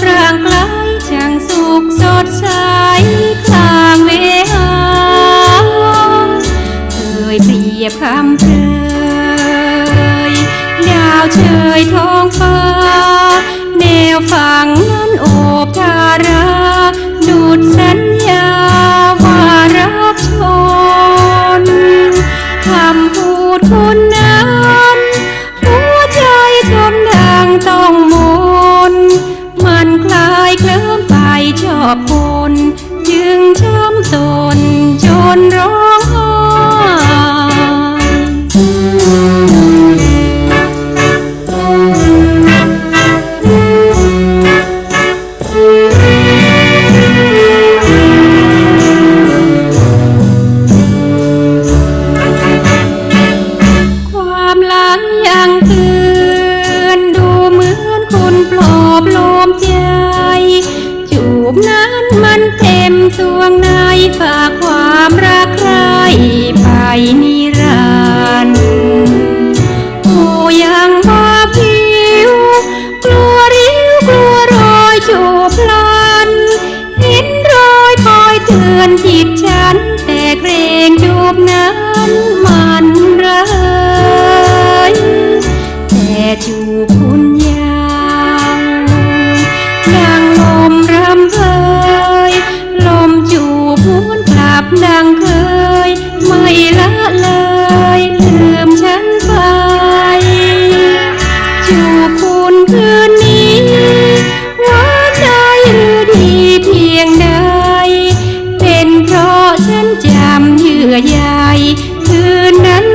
พร่างไกลช่างสุขสดใสกลางเวหาเคยเปรียบคำเพยดาวเฉยทองฟ้าแนวฝัง จึงช้ำตนจนร้องไห้ความหลังยังเตือนดูเหมือนคุณปลอบโลมใจ จูบนั้น สวงในฝากความรักใครไปนิรันดร์โอ้ยังว่าผิว กลัวริ้วกลัวรอยจูบลันเห็นรอยคอยเตือนจิตฉัน แต่เกรงจูบนั้น คืนนั้น